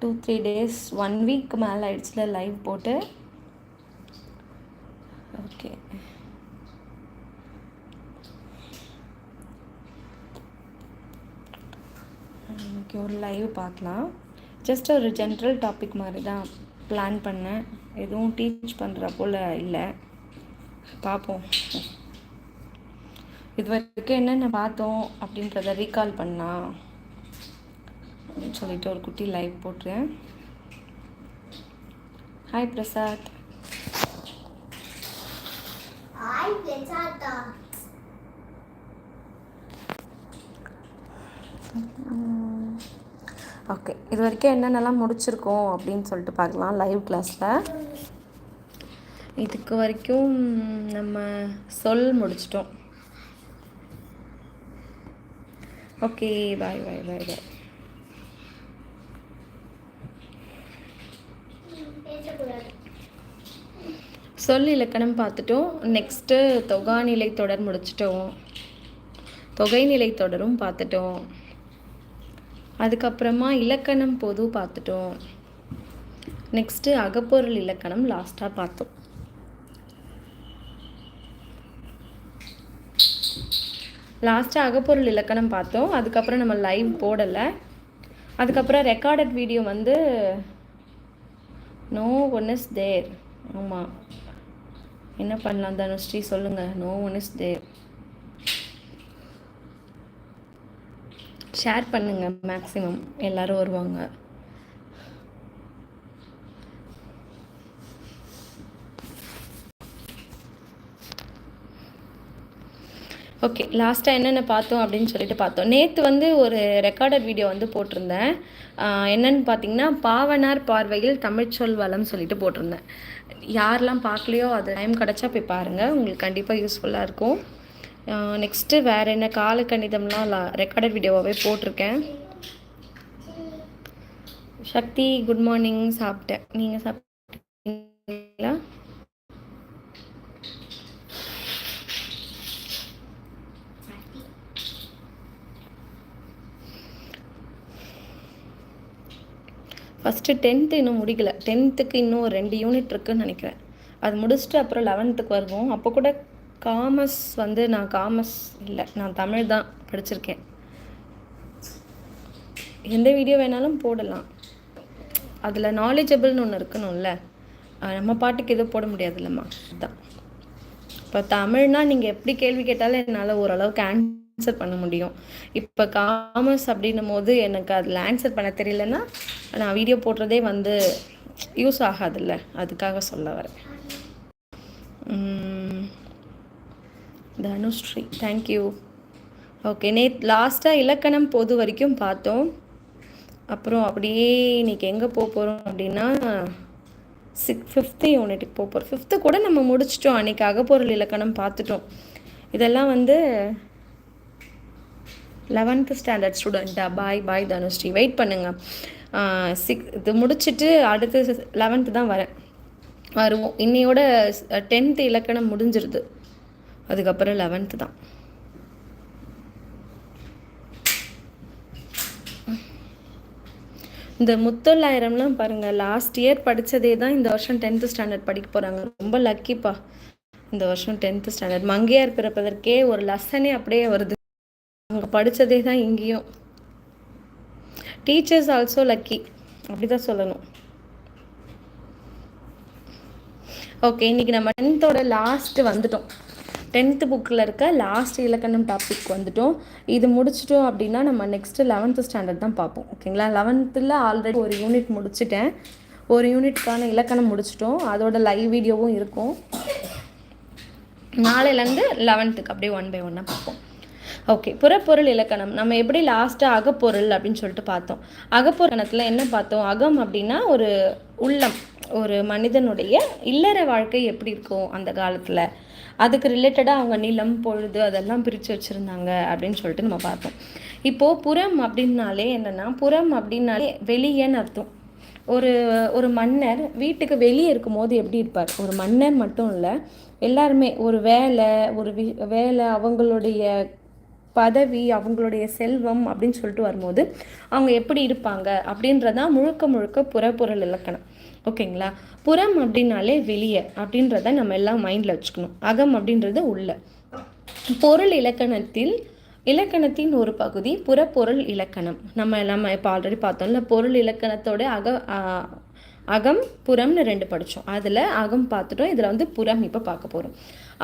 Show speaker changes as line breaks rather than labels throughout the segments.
Two three days one week மேலே ஆயிடுச்சுல live போட்டு. ஓகே ஓகே ஒரு லைவ் பார்க்கலாம். ஜஸ்ட் ஒரு ஜென்ரல் டாபிக் மாதிரி தான் பிளான் பண்ணேன். எதுவும் டீச் பண்ணுற போல் இல்லை. பார்ப்போம். இது வரைக்கும் என்னென்ன பார்த்தோம் அப்படின்றத ரீகால் பண்ணால் அப்படின்னு சொல்லிட்டு ஒரு குட்டி லைவ் போட்டுறேன். ஹாய் பிரசாத். ஓகே இது வரைக்கும் என்னென்னலாம் முடிச்சிருக்கோம் அப்படின்னு சொல்லிட்டு பார்க்கலாம் லைவ் கிளாஸில் இதுக்கு வரைக்கும் நம்ம சொல் முடிச்சிட்டோம். ஓகே பாய் பாய் பாய் பாய் சொல் இலக்கணம் பார்த்துட்டோம். நெக்ஸ்ட்டு தொகாநிலை தொடர் முடிச்சிட்டோம். தொகைநிலை தொடரும் பார்த்துட்டோம். அதுக்கப்புறமா இலக்கணம் பொது பார்த்துட்டோம். நெக்ஸ்ட்டு அகப்பொருள் இலக்கணம் லாஸ்ட்டாக பார்த்தோம். லாஸ்ட்டாக அகப்பொருள் இலக்கணம் பார்த்தோம். அதுக்கப்புறம் நம்ம லைவ் போடலை. அதுக்கப்புறம் ரெக்கார்டட் வீடியோ வந்து நோ ஒன் இஸ் தேர் ஆமாம் என்ன பண்ணலாம் தனுஸ்ரீ சொல்லுங்கள் no one is there share பண்ணுங்க மேக்ஸிமம் எல்லாரும் வருவாங்க. ஓகே லாஸ்ட்டாக என்னென்ன பார்த்தோம் அப்படின்னு சொல்லிட்டு பார்த்தோம். நேற்று வந்து ஒரு ரெக்கார்டட் வீடியோ வந்து போட்டிருந்தேன். என்னென்னு என்னன்னு பார்த்தீங்கன்னா பாவனார் பார்வையில் தமிழ்ச்சொல் வளம் சொல்லிட்டு போட்டிருந்தேன். யாரெல்லாம் பார்க்கலையோ அது டைம் கிடச்சா போய் பாருங்கள் உங்களுக்கு கண்டிப்பாக யூஸ்ஃபுல்லாக இருக்கும். நெக்ஸ்ட்டு வேறு என்ன கால காலக்கணிதம்லாம் ரெக்கார்டட் வீடியோவாகவே போட்டிருக்கேன். சக்தி குட் மார்னிங் சாப்பிட்டேன். நீங்கள் சாப்பிட்டீங்களா? ஃபஸ்ட்டு டென்த்து இன்னும் முடிக்கல. டென்த்துக்கு இன்னும் ஒரு ரெண்டு யூனிட் இருக்குதுன்னு நினைக்கிறேன். அது முடிச்சுட்டு அப்புறம் லெவன்த்துக்கு வருவோம். அப்போ கூட காமர்ஸ் வந்து நான் காமர்ஸ் இல்லை நான் தமிழ் தான் படிச்சிருக்கேன். எந்த வீடியோ வேணாலும் போடலாம். அதில் நாலேஜபிள்னு ஒன்று இருக்கணும்ல. நம்ம பாட்டுக்கு எதுவும் போட முடியாதுல்லம்மா. அதுதான் இப்போ தமிழ்னா நீங்கள் எப்படி கேள்வி கேட்டாலும் என்னால் ஓரளவுக்கு ஆன்சர் பண்ண முடியும். இப்போ காமர்ஸ் அப்படின்னும் போது எனக்கு அதில் ஆன்சர் பண்ண தெரியலன்னா நான் வீடியோ போடுறதே வந்து யூஸ் ஆகாதுல்ல. அதுக்காக சொல்ல வரேன். தனுஸ்ரீ தேங்க்யூ ஓகே நேத் லாஸ்ட்டாக இலக்கணம் பொது வரைக்கும் பார்த்தோம். அப்புறம் அப்படியே இன்னைக்கு எங்கே போக போகிறோம் அப்படின்னா சிக்ஸ் ஃபிஃப்த்து யூனிட்டுக்கு போக போகிறோம் ஃபிஃப்த்து கூட நம்ம முடிச்சிட்டோம். அன்றைக்கி அகப்பொருள் இலக்கணம் பார்த்துட்டோம். இதெல்லாம் வந்து லெவன்த்து ஸ்டாண்டர்ட் ஸ்டூடெண்ட்டா பாய் பாய் தனுஸ்ரீ. வெயிட் பண்ணுங்க. சிக் இது முடிச்சுட்டு அடுத்து லெவன்த்து தான் வரேன். வருவோம். இன்னையோட டென்த்து இலக்கணம் முடிஞ்சிருது. அதுக்கப்புறம் லெவன்த்து தான். இந்த முத்தொள்ளாயிரம்லாம் பாருங்கள் லாஸ்ட் இயர் படித்ததே தான் இந்த வருஷம் டென்த்து ஸ்டாண்டர்ட் படிக்க போகிறாங்க ரொம்ப லக்கிப்பா இந்த வருஷம் டென்த்து ஸ்டாண்டர்ட் மங்கையார் பிறப்பதற்கே ஒரு லெசனே அப்படியே வருது. அவங்க படித்ததே தான் இங்கேயும். டீச்சர்ஸ் ஆல்சோ லக்கி அப்படி தான் சொல்லணும். ஓகே இன்னைக்கு நம்ம டென்த்தோட லாஸ்ட் வந்துட்டோம். டென்த்து புக்கில் இருக்க லாஸ்ட் இலக்கணம் டாபிக் வந்துட்டோம். இது முடிச்சிட்டோம் அப்படின்னா நம்ம நெக்ஸ்ட்டு லெவன்த்து ஸ்டாண்டர்ட் தான் பார்ப்போம். ஓகேங்களா லெவன்த்தில் ஆல்ரெடி ஒரு யூனிட் முடிச்சிட்டேன். ஒரு யூனிட்கான இலக்கணம் முடிச்சிட்டோம். அதோட லைவ் வீடியோவும் இருக்கும். நாளையிலேருந்து லெவன்த்துக்கு அப்படியே ஒன் பை ஒன்னாக பார்ப்போம். ஓகே புறப்பொருள் இலக்கணம். நம்ம எப்படி லாஸ்ட்டாக அகப்பொருள் அப்படின்னு சொல்லிட்டு பார்த்தோம். அகப்பொருணத்தில் என்ன பார்த்தோம்? அகம் அப்படின்னா ஒரு உள்ளம் ஒரு மனிதனுடைய இல்லற வாழ்க்கை எப்படி இருக்கும் அந்த காலத்தில்? அதுக்கு ரிலேட்டடாக அவங்க நிலம் பொழுது அதெல்லாம் பிரித்து வச்சுருந்தாங்க அப்படின்னு சொல்லிட்டு நம்ம பார்த்தோம். இப்போது புறம் அப்படின்னாலே என்னென்னா புறம் அப்படின்னாலே வெளியேன்னு அர்த்தம். ஒரு ஒரு மன்னர் வீட்டுக்கு வெளியே இருக்கும்போது எப்படி இருப்பார்? ஒரு மன்னர் மட்டும் இல்லை எல்லாருமே ஒரு வேலை ஒரு வி வேலை அவங்களுடைய பதவி அவங்களுடைய செல்வம் அப்படின்னு சொல்லிட்டு வரும்போது அவங்க எப்படி இருப்பாங்க அப்படின்றதான் முழுக்க முழுக்க புறப்பொருள் இலக்கணம். ஓகேங்களா? புறம் அப்படின்னாலே வெளியே அப்படின்றத நம்ம எல்லாம் மைண்டில் வச்சுக்கணும். அகம் அப்படின்றது உள்ள. பொருள் இலக்கணத்தில் இலக்கணத்தின் ஒரு பகுதி புறப்பொருள் இலக்கணம். நம்ம நம்ம இப்போ ஆல்ரெடி பார்த்தோம்ல பொருள் இலக்கணத்தோட அக அகம் புறம்னு ரெண்டு படித்தோம் அதில் அகம் பார்த்துட்டோம் இதில் வந்து புறம் இப்போ பார்க்க போகிறோம்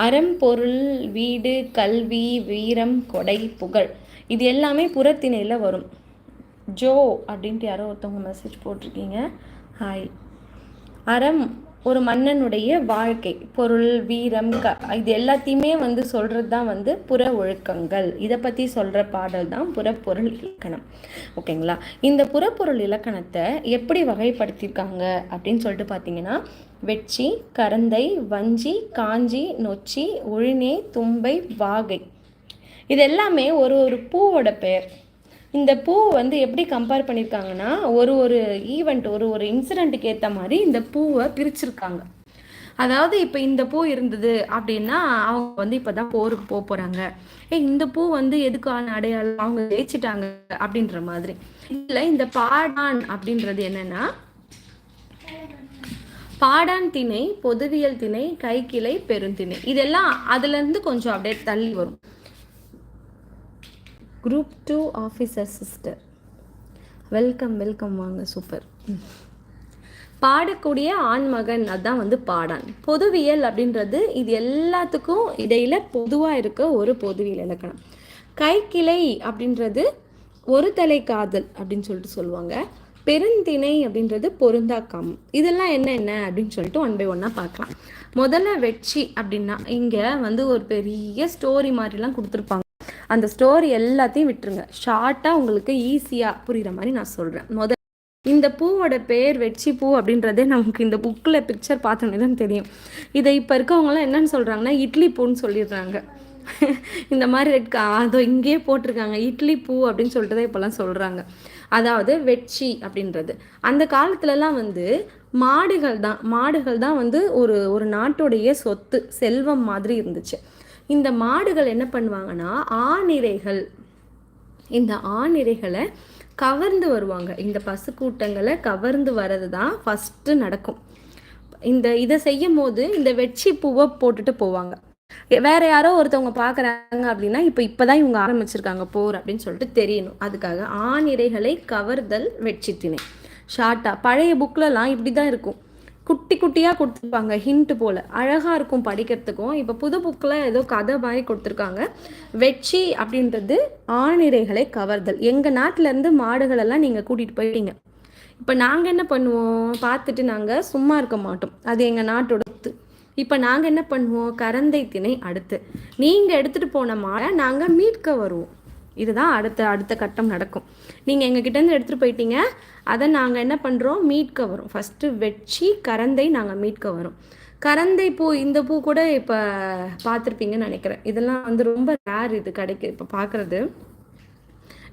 அறம் பொருள் வீடு கல்வி வீரம் கொடை புகழ். இது எல்லாமே புறத்திணையில் வரும். ஜோ அப்படின்ட்டு யாரோ ஒருத்தவங்க மெசேஜ் போட்டிருக்கீங்க. ஹாய் அறம் ஒரு மன்னனுடைய வாழ்க்கை பொருள் வீரம் க இது எல்லாத்தையுமே வந்து சொல்கிறது தான் வந்து புற ஒழுக்கங்கள். இதை பற்றி சொல்கிற பாடல் தான் புறப்பொருள் இலக்கணம். ஓகேங்களா? இந்த புறப்பொருள் இலக்கணத்தை எப்படி வகைப்படுத்தியிருக்காங்க அப்படின்னு சொல்லிட்டு பார்த்தீங்கன்னா வெட்சி கரந்தை வஞ்சி காஞ்சி நொச்சி உழினே தும்பை வாகை. இது எல்லாமே ஒரு ஒரு பூவோட பெயர். இந்த பூ வந்து எப்படி கம்பேர் பண்ணியிருக்காங்கன்னா ஒரு ஒரு ஈவெண்ட் ஒரு ஒரு இன்சிடெண்ட்டுக்கு ஏற்ற மாதிரி இந்த பூவை பிரிச்சிருக்காங்க. அதாவது இப்போ இந்த பூ இருந்தது அப்படின்னா அவங்க வந்து இப்போ தான் போருக்கு போக போகிறாங்க ஏ இந்த பூ வந்து எதுக்கான அடையாளம்? அவங்க ஜெயிச்சிட்டாங்க அப்படின்ற மாதிரி. இல்லை இந்த பாடான் அப்படின்றது என்னன்னா பாடான் திணை பொதுவியல் திணை கைக்கிளை பெருந்திணை. இதெல்லாம் அதுலேருந்து கொஞ்சம் அப்படியே தள்ளி வரும். Group two officer sister welcome welcome வாங்க சூப்பர் பாடக்கூடிய ஆண்மகன் அதுதான் வந்து பாடான். பொதுவியல் அப்படின்றது இது எல்லாத்துக்கும் இடையில பொதுவாக இருக்க ஒரு பொதுவியல் இலக்கணம். கைக்கிளை அப்படின்றது ஒரு தலை காதல் அப்படின்னு சொல்லிட்டு சொல்லுவாங்க. பெருந்திணை அப்படின்றது பொருந்தாக்காம் இதெல்லாம் என்ன என்ன அப்படின்னு சொல்லிட்டு ஒன் பை ஒன்னாக பார்க்கலாம். முதல்ல வெட்சி அப்படின்னா இங்கே வந்து ஒரு பெரிய ஸ்டோரி மாதிரிலாம் கொடுத்துருப்பாங்க. அந்த ஸ்டோரி எல்லாத்தையும் விட்டுருங்க. ஷார்ட்டாக உங்களுக்கு ஈஸியாக புரிகிற மாதிரி நான் சொல்கிறேன் முதல் இந்த பூவோட பேர் வெட்சி பூ அப்படின்றதே நமக்கு இந்த புக்கில் பிக்சர் பார்த்தோன்னே தான் தெரியும். இதை இப்போ இருக்கவங்களாம் என்னன்னு சொல்கிறாங்கன்னா இட்லி பூன்னு சொல்லிடுறாங்க. இந்த மாதிரி ரெட் அதோ இங்கேயே போட்டிருக்காங்க. இட்லி பூ அப்படின்னு சொல்லிட்டு தான் இப்போல்லாம் சொல்கிறாங்க அதாவது வெட்சி அப்படின்றது. அந்த காலத்துலலாம் வந்து மாடுகள் தான். மாடுகள் தான் வந்து ஒரு ஒரு நாட்டுடைய சொத்து செல்வம் மாதிரி இருந்துச்சு. இந்த மாடுகள் என்ன பண்ணுவாங்கன்னா ஆநிறைகள் இந்த ஆணிரைகளை கவர்ந்து வருவாங்க. இந்த பசுக்கூட்டங்களை கவர்ந்து வர்றது தான் ஃபஸ்ட்டு நடக்கும். இந்த இதை செய்யும் போது இந்த வெட்சி பூவை போட்டுட்டு போவாங்க. வேற யாரோ ஒருத்தவங்க பார்க்குறாங்க அப்படின்னா இப்போ இப்போதான் இவங்க ஆரம்பிச்சிருக்காங்க போர் அப்படின்னு சொல்லிட்டு தெரியணும். அதுக்காக ஆணிரைகளை கவர்தல் வெட்சி திணை. ஷார்ட்டாக பழைய புக்லலாம் இப்படி தான் இருக்கும். குட்டி குட்டியாக கொடுத்துருப்பாங்க. ஹிண்ட் போல். அழகாக இருக்கும் படிக்கிறதுக்கும். இப்போ புது புக்கில் ஏதோ கதை மாதிரி கொடுத்துருக்காங்க. வெட்சி அப்படின்றது ஆணிரைகளை கவர்தல். எங்கள் நாட்டிலேருந்து மாடுகளெல்லாம் நீங்கள் கூட்டிகிட்டு போயிட்டீங்க. இப்போ நாங்கள் என்ன பண்ணுவோம்? பார்த்துட்டு நாங்கள் சும்மா இருக்க மாட்டோம். அது எங்கள் நாட்டோடத்து இப்போ நாங்கள் என்ன பண்ணுவோம்? கரந்தை திணை அடுத்து. நீங்கள் எடுத்துகிட்டு போன மாடை நாங்கள் மீட்க வருவோம். இதுதான் அடுத்த அடுத்த கட்டம் நடக்கும். நீங்கள் எங்கள் கிட்டேருந்து எடுத்துகிட்டு போயிட்டீங்க அதை நாங்கள் என்ன பண்ணுறோம் மீட்க வரும் ஃபஸ்ட்டு வெச்சி கரந்தை நாங்கள் மீட்க வரும் கரந்தை பூ இந்த பூ கூட இப்போ பார்த்துருப்பீங்கன்னு நினைக்கிறேன். இதெல்லாம் வந்து ரொம்ப ரேர் இது கிடைக்கு இப்போ பார்க்குறது.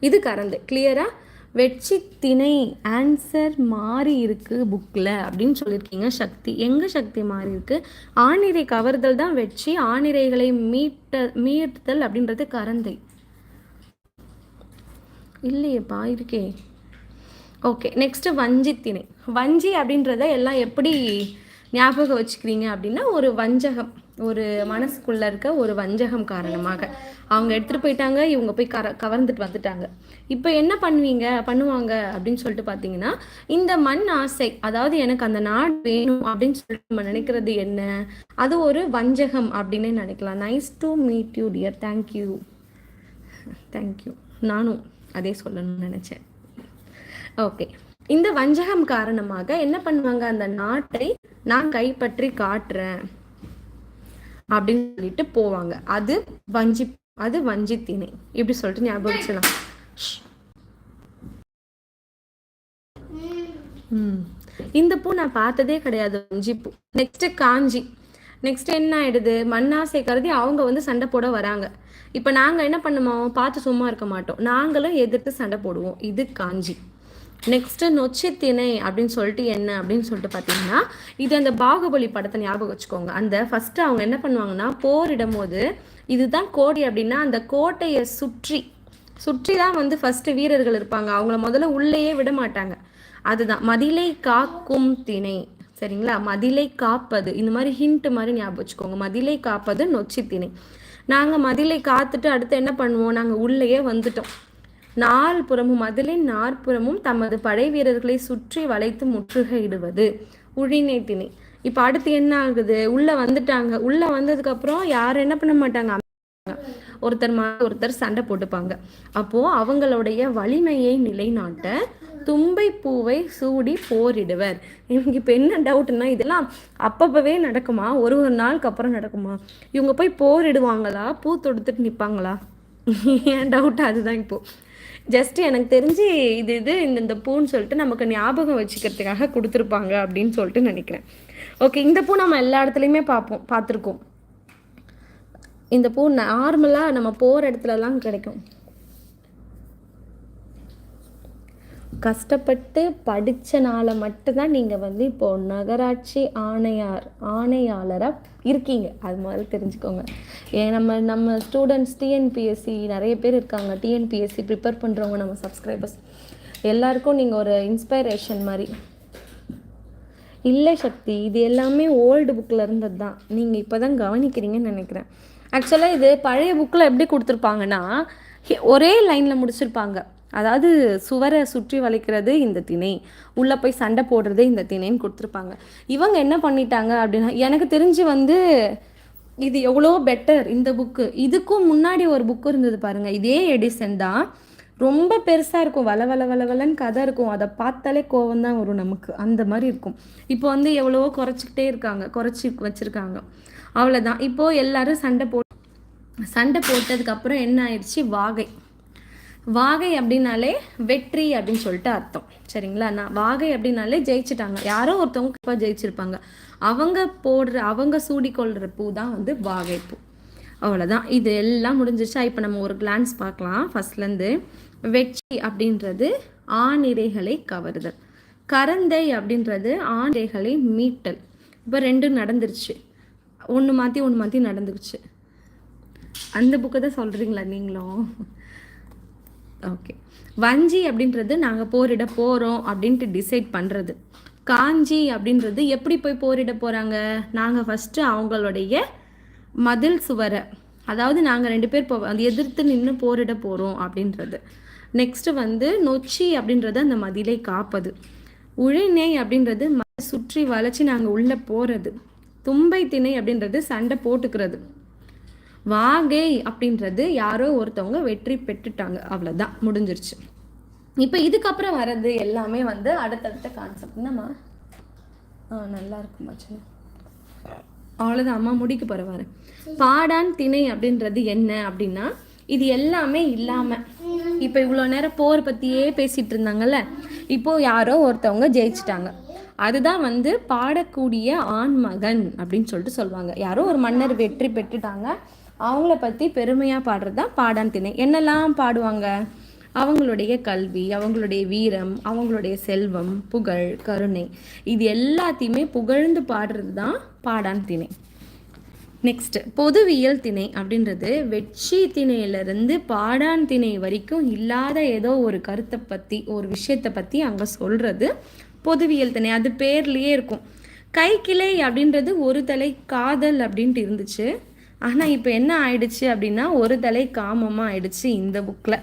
இது கரந்தை. கிளியராக வெட்சி திணை ஆன்சர் மாறி இருக்கு புக்கில் அப்படின்னு சொல்லியிருக்கீங்க சக்தி. எங்கே சக்தி மாறி இருக்கு? ஆணிரை கவர்தல் தான் வெட்சி ஆணிரைகளை மீட்ட மீட்டுதல் அப்படின்றது கரந்தை. இல்லையேப்பா இருக்கே. ஓகே நெக்ஸ்ட்டு வஞ்சி திணை வஞ்சி அப்படின்றத எல்லாம் எப்படி ஞாபகம் வச்சுக்கிறீங்க அப்படின்னா ஒரு வஞ்சகம் ஒரு மனசுக்குள்ளே இருக்க ஒரு வஞ்சகம் காரணமாக. அவங்க எடுத்துகிட்டு போயிட்டாங்க இவங்க போய் கர கவர்ந்துட்டு வந்துட்டாங்க. இப்போ என்ன பண்ணுவீங்க பண்ணுவாங்க அப்படின்னு சொல்லிட்டு பார்த்தீங்கன்னா இந்த மண் ஆசை அதாவது எனக்கு அந்த நாடு வேணும் அப்படின்னு சொல்லிட்டு நம்ம நினைக்கிறது என்ன? அது ஒரு வஞ்சகம் அப்படின்னு நினைக்கலாம். Nice to meet you dear thank you thank you நானும். அதே சொல்லணும்னு நினச்சேன். ஓகே இந்த வஞ்சகம் காரணமாக என்ன பண்ணுவாங்க? அந்த நாட்டை நான் கைப்பற்றி காட்டுறேன். அப்படின்னு சொல்லிட்டு போவாங்க. அது வஞ்சி அது வஞ்சி திணை இப்படி சொல்லிட்டு ஞாபகம் வச்சுலாம் இந்த பூ நான் பார்த்ததே கிடையாது. வஞ்சி பூ. நெக்ஸ்ட் காஞ்சி. நெக்ஸ்ட் என்ன ஆயிடுது? மண்ணாசை கருதி அவங்க வந்து சண்டை போட வராங்க. இப்போ நாங்கள் என்ன பண்ணுவோம் பார்த்து சும்மா இருக்க மாட்டோம். நாங்களும் எதிர்த்து சண்டை போடுவோம். இது காஞ்சி. நெக்ஸ்ட் நொச்சித்திணை அப்படின்னு சொல்லிட்டு என்ன? அப்படின்னு சொல்லிட்டு பார்த்தீங்கன்னா இது அந்த பாகுபலி படத்தை ஞாபகம் வச்சுக்கோங்க. அந்த ஃபஸ்ட்டு அவங்க என்ன பண்ணுவாங்கன்னா போரிடும் போது இதுதான் கோடி அப்படின்னா அந்த கோட்டையை சுற்றி சுற்றி தான் வந்து ஃபஸ்ட்டு வீரர்கள் இருப்பாங்க. அவங்கள முதல்ல உள்ளேயே விட மாட்டாங்க. அதுதான். மதிலை காக்கும் திணை. சரிங்களா? மதிலை காப்பது. இந்த மாதிரி ஹிண்ட் மாதிரி ஞாபகம் வச்சுக்கோங்க. மதிலை காப்பது நொச்சி திணை நாங்கள் மதிலை காத்துட்டு அடுத்து என்ன பண்ணுவோம்? நாங்கள் உள்ளேயே வந்துட்டோம். நால் புறமும் மதிலின் நாற்புறமும் தமது படை வீரர்களை சுற்றி வளைத்து முற்றுகையிடுவது. உழினை திணை. இப்போ அடுத்து என்ன ஆகுது? உள்ளே வந்துட்டாங்க. உள்ளே வந்ததுக்கப்புறம் யாரும் என்ன பண்ண மாட்டாங்க? ஒருத்தர் மாதிரி ஒருத்தர் சண்டை போட்டுப்பாங்க. அப்போ அவங்களுடைய வலிமையை நிலைநாட்ட தும்பை பூவை சூடி போரிடுவர். இவங்க இப்போ என்ன டவுட்னா இதெல்லாம் அப்பப்பவே நடக்குமா? ஒரு ஒரு நாளுக்கு அப்புறம் நடக்குமா? இவங்க போய் போரிடுவாங்களா? பூ தொடுத்துட்டு நிற்பாங்களா என் டவுட் அதுதான் இப்போ. ஜஸ்ட் எனக்கு தெரிஞ்சு இது இது இந்த இந்த பூன்னு சொல்லிட்டு நமக்கு ஞாபகம் வச்சுக்கிறதுக்காக கொடுத்துருப்பாங்க அப்படின்னு சொல்லிட்டு நினைக்கிறேன். ஓகே இந்த பூ நம்ம எல்லா இடத்துலையுமே பார்ப்போம் பார்த்துருக்கோம் இந்த பூ நார்மலாக நம்ம போகிற இடத்துலலாம் கிடைக்கும். கஷ்டப்பட்டு படித்தனால மட்டும்தான் நீங்கள் வந்து இப்போது நகராட்சி ஆணையார் ஆணையாளராக இருக்கீங்க. அது மாதிரி தெரிஞ்சுக்கோங்க. ஏன் நம்ம நம்ம ஸ்டூடெண்ட்ஸ் டிஎன்பிஎஸ்சி நிறைய பேர் இருக்காங்க. டிஎன்பிஎஸ்சி ப்ரிப்பேர் பண்ணுறவங்க நம்ம சப்ஸ்கிரைபர்ஸ் எல்லாருக்கும் நீங்கள் ஒரு இன்ஸ்பைரேஷன் மாதிரி. இல்லை சக்தி இது எல்லாமே ஓல்டு புக்கில் இருந்தது தான் நீங்கள் இப்போ தான் கவனிக்கிறீங்கன்னு நினைக்கிறேன். ஆக்சுவலாக இது பழைய புக்கில் எப்படி கொடுத்துருப்பாங்கன்னா ஒரே லைனில் முடிச்சிருப்பாங்க. அதாவது சுவரை சுற்றி வளைக்கிறது இந்த திணை உள்ளே போய் சண்டை போடுறது இந்த திணைன்னு கொடுத்துருப்பாங்க. இவங்க என்ன பண்ணிட்டாங்க அப்படின்னா எனக்கு தெரிஞ்சு வந்து இது எவ்வளோ பெட்டர் இந்த புக்கு இதுக்கும் முன்னாடி ஒரு புக்கு இருந்தது பாருங்கள் இதே எடிசன் தான். ரொம்ப பெருசாக இருக்கும் வள வள வள வளன்னு கதை இருக்கும். அதை பார்த்தாலே கோவம் தான் வரும் நமக்கு. அந்த மாதிரி இருக்கும். இப்போ வந்து எவ்வளவோ குறைச்சிக்கிட்டே இருக்காங்க குறைச்சி வச்சுருக்காங்க. அவ்வளோதான் இப்போது எல்லாரும் சண்டை போ சண்டை போட்டதுக்கப்புறம் என்ன ஆயிடுச்சு வாகை. வாகை அப்படின்னாலே வெற்றி அப்படின்னு சொல்லிட்டு அர்த்தம். சரிங்களா? நான் வாகை அப்படின்னாலே ஜெயிச்சிட்டாங்க. யாரோ ஒருத்தவங்க இப்போ ஜெயிச்சிருப்பாங்க. அவங்க போடுற அவங்க சூடிக்கொள்கிற பூ தான் வந்து வாகை பூ. அவ்வளோதான் இது எல்லாம் முடிஞ்சிச்சா இப்போ நம்ம ஒரு கிளான்ஸ் பார்க்கலாம். ஃபர்ஸ்ட்லேருந்து வெற்றி அப்படின்றது ஆணிரைகளை கவருதல். கரந்தை அப்படின்றது ஆணிரைகளை மீட்டல். இப்போ ரெண்டும் நடந்துருச்சு. ஒன்று மாற்றி ஒன்று மாற்றி நடந்துக்குச்சு. அந்த புக்கை தான் சொல்கிறீங்களா நீங்களும்? ஓகே வஞ்சி அப்படின்றது நாங்கள் போரிட போகிறோம் அப்படின்ட்டு டிசைட் பண்ணுறது காஞ்சி அப்படின்றது எப்படி போய் போரிட போகிறாங்க நாங்கள் ஃபஸ்ட்டு அவங்களுடைய மதில் சுவரை அதாவது நாங்கள் ரெண்டு பேர் போ அது எதிர்த்து நின்று போரிட போகிறோம் அப்படின்றது. நெக்ஸ்ட்டு வந்து நொச்சி அப்படின்றது அந்த மதிலை காப்பது. உழிநெய் அப்படின்றது சுற்றி வளைச்சி நாங்கள் உள்ளே போகிறது தும்பை திணை அப்படின்றது சண்டை போட்டுக்கிறது. வாகை அப்படின்றது யாரோ ஒருத்தவங்க வெற்றி பெற்றுட்டாங்க. அவ்வளோதான் முடிஞ்சிருச்சு. இப்போ இதுக்கப்புறம் வர்றது எல்லாமே வந்து அடுத்தடுத்த கான்செப்ட் என்னம்மா? ஆ நல்லா இருக்குமா சின்ன அவ்வளோதான் அம்மா முடிக்க போகிற பாடான் திணை அப்படின்றது என்ன அப்படின்னா இது எல்லாமே இல்லாமல் இப்போ இவ்வளோ நேரம் போர் பற்றியே பேசிகிட்டு இருந்தாங்கல்ல இப்போ யாரோ ஒருத்தவங்க ஜெயிச்சிட்டாங்க. அதுதான் வந்து பாடக்கூடிய ஆண்மகன் அப்படின்னு சொல்லிட்டு சொல்லுவாங்க. யாரோ ஒரு மன்னர் வெற்றி பெற்றுட்டாங்க. அவங்கள பற்றி பெருமையாக பாடுறது தான் பாடான் திணை. என்னெல்லாம் பாடுவாங்க? அவங்களுடைய கல்வி அவங்களுடைய வீரம் அவங்களுடைய செல்வம் புகழ் கருணை. இது எல்லாத்தையுமே புகழ்ந்து பாடுறது தான் பாடான் திணை. நெக்ஸ்ட் பொதுவியல் திணை அப்படின்றது வெட்சி திணையிலிருந்து பாடான் திணை வரைக்கும் இல்லாத ஏதோ ஒரு கருத்தை பற்றி ஒரு விஷயத்தை பற்றி அங்கே சொல்கிறது பொதுவியல் திணை அது பேர்லேயே இருக்கும். கைக்கிளை அப்படின்றது ஒரு தலை காதல் அப்படின்ட்டு இருந்துச்சு. ஆனால் இப்போ என்ன ஆயிடுச்சு அப்படின்னா ஒரு தலை காமமாக ஆயிடுச்சு இந்த புக்கில்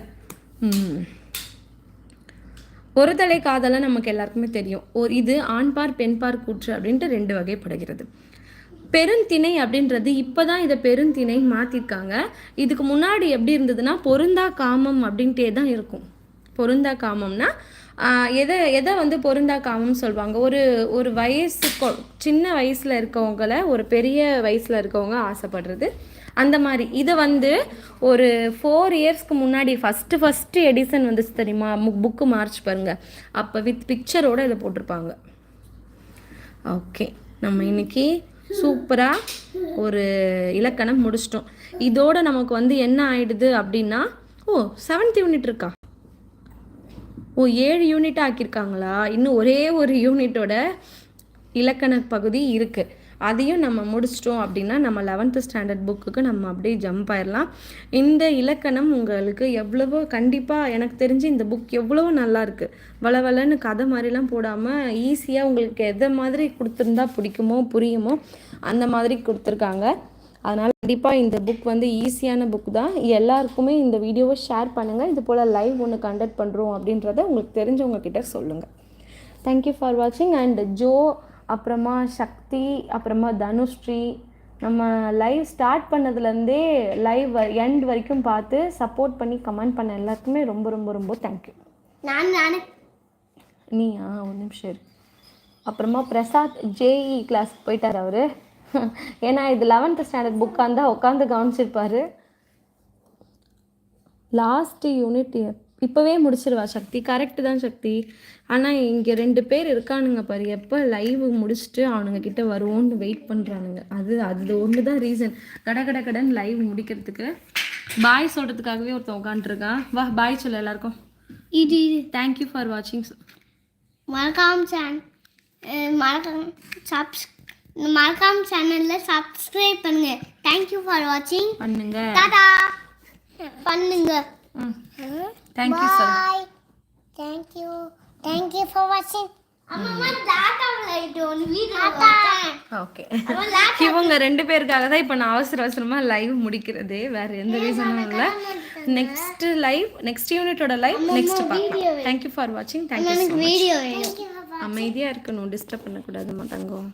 ஒரு தலை காதலை நமக்கு எல்லாருக்குமே தெரியும். ஒரு இது ஆண்பார் பெண்பார் கூற்று அப்படின்ட்டு ரெண்டு வகைப்படுகிறது. பெருந்திணை அப்படின்றது இப்போதான் இதை பெருந்திணைன்னு மாற்றிருக்காங்க இதுக்கு முன்னாடி எப்படி இருந்ததுன்னா பொருந்தா காமம் அப்படின்ட்டே தான் இருக்கும். பொருந்தா காமம்னா எதை எதை வந்து பொருந்தா சொல்லுவாங்க. ஒரு ஒரு வயசு சின்ன வயசில் இருக்கவங்கள ஒரு பெரிய வயசில் இருக்கவங்க ஆசைப்படுறது. அந்த மாதிரி. இதை வந்து ஒரு ஃபோர் இயர்ஸ்க்கு முன்னாடி ஃபஸ்ட்டு ஃபஸ்ட்டு எடிசன் வந்துச்சு தெரியுமா? புக்கு மார்ச் பாருங்கள் அப்போ வித் பிக்சரோடு இதை போட்டிருப்பாங்க. ஓகே நம்ம இன்னைக்கு சூப்பராக ஒரு இலக்கணம் முடிச்சிட்டோம். இதோட நமக்கு வந்து என்ன ஆயிடுது அப்படின்னா ஓ செவன்த் யூனிட் இருக்கா? ஓ ஏழு யூனிட் ஆக்கியிருக்காங்களா? இன்னும் ஒரே ஒரு யூனிட்டோட இலக்கண பகுதி இருக்குது அதையும் நம்ம முடிச்சிட்டோம் அப்படின்னா நம்ம லெவன்த்து ஸ்டாண்டர்ட் புக்குக்கு நம்ம அப்படியே ஜம்ப் ஆயிடலாம் இந்த இலக்கணம் உங்களுக்கு எவ்வளவோ கண்டிப்பாக எனக்கு தெரிஞ்சு இந்த புக் எவ்வளோ நல்லா இருக்கு. வளவலன்னு கதை மாதிரிலாம் போடாமல் ஈஸியாக உங்களுக்கு எதை மாதிரி கொடுத்துருந்தா பிடிக்குமோ புரியுமோ அந்த மாதிரி கொடுத்துருக்காங்க. அதனால் கண்டிப்பாக இந்த புக் வந்து ஈஸியான புக் தான். எல்லாருக்குமே இந்த வீடியோவை ஷேர் பண்ணுங்கள் இது போல் லைவ் ஒன்று கண்டக்ட் பண்ணுறோம் அப்படின்றத உங்களுக்கு தெரிஞ்சவங்க கிட்ட சொல்லுங்கள் தேங்க்யூ ஃபார் வாட்சிங் அண்ட் ஜோ அப்புறமா சக்தி அப்புறமா தனுஸ்ரீ நம்ம லைவ் ஸ்டார்ட் பண்ணதுலேருந்தே லைவ் எண்ட் வரைக்கும் பார்த்து சப்போர்ட் பண்ணி கமெண்ட் பண்ண எல்லாருக்குமே ரொம்ப ரொம்ப ரொம்ப தேங்க்யூ
நான் நானே.
நீயா? ஒரு நிமிஷம் இரு. அப்புறமா பிரசாத் ஜேஇ கிளாஸ்க்கு போயிட்டார் அவர். ஏன்னா இது லெவன்த்து ஸ்டாண்டர்ட் புக்காக இருந்தால் உட்காந்து கவனிச்சிருப்பாரு. லாஸ்ட்டு யூனிட் இப்போவே முடிச்சிருவா சக்தி. கரெக்டு தான் சக்தி. ஆனால் இங்கே ரெண்டு பேர் இருக்கானுங்க பாரு. எப்போ லைவ் முடிச்சுட்டு அவனுங்க கிட்ட வருவோன்னு வெயிட் பண்ணுறானுங்க அது அது ஒன்று தான் ரீசன் கட கட கடன்னு லைவ் முடிக்கிறதுக்கு. பாய் சொல்கிறதுக்காகவே ஒருத்தன் உட்காந்துருக்கான் வா பாய் சொல்ல எல்லாருக்கும்.
இது
தேங்க்யூ ஃபார் வாட்சிங்
மறக்காம சேனல் மறக்காம சப்ஸ் மறக்காம சேனலில் சப்ஸ்கிரைப் பண்ணுங்க. தேங்க்யூ ஃபார் வாட்சிங்
பண்ணுங்க.
டாடா பண்ணுங்க.
Thank you sir
bye thank you thank you for வாட்சிங்
இவங்க ரெண்டு பேருக்காக தான் இப்போ நான் அவசர அவசரமாக லைவ் முடிக்கிறதே. வேற எந்த ரீசனும் இல்லை. நெக்ஸ்ட் லைவ் நெக்ஸ்ட் யூனிட்டோட லைவ் நெக்ஸ்ட் பார்க்கலாம். தேங்க்யூ ஃபார் வாட்சிங் தேங்க்யூ
வீடியோ
அமைதியாக இருக்கணும். டிஸ்டர்ப் பண்ணக்கூடாதுமா தங்கம்.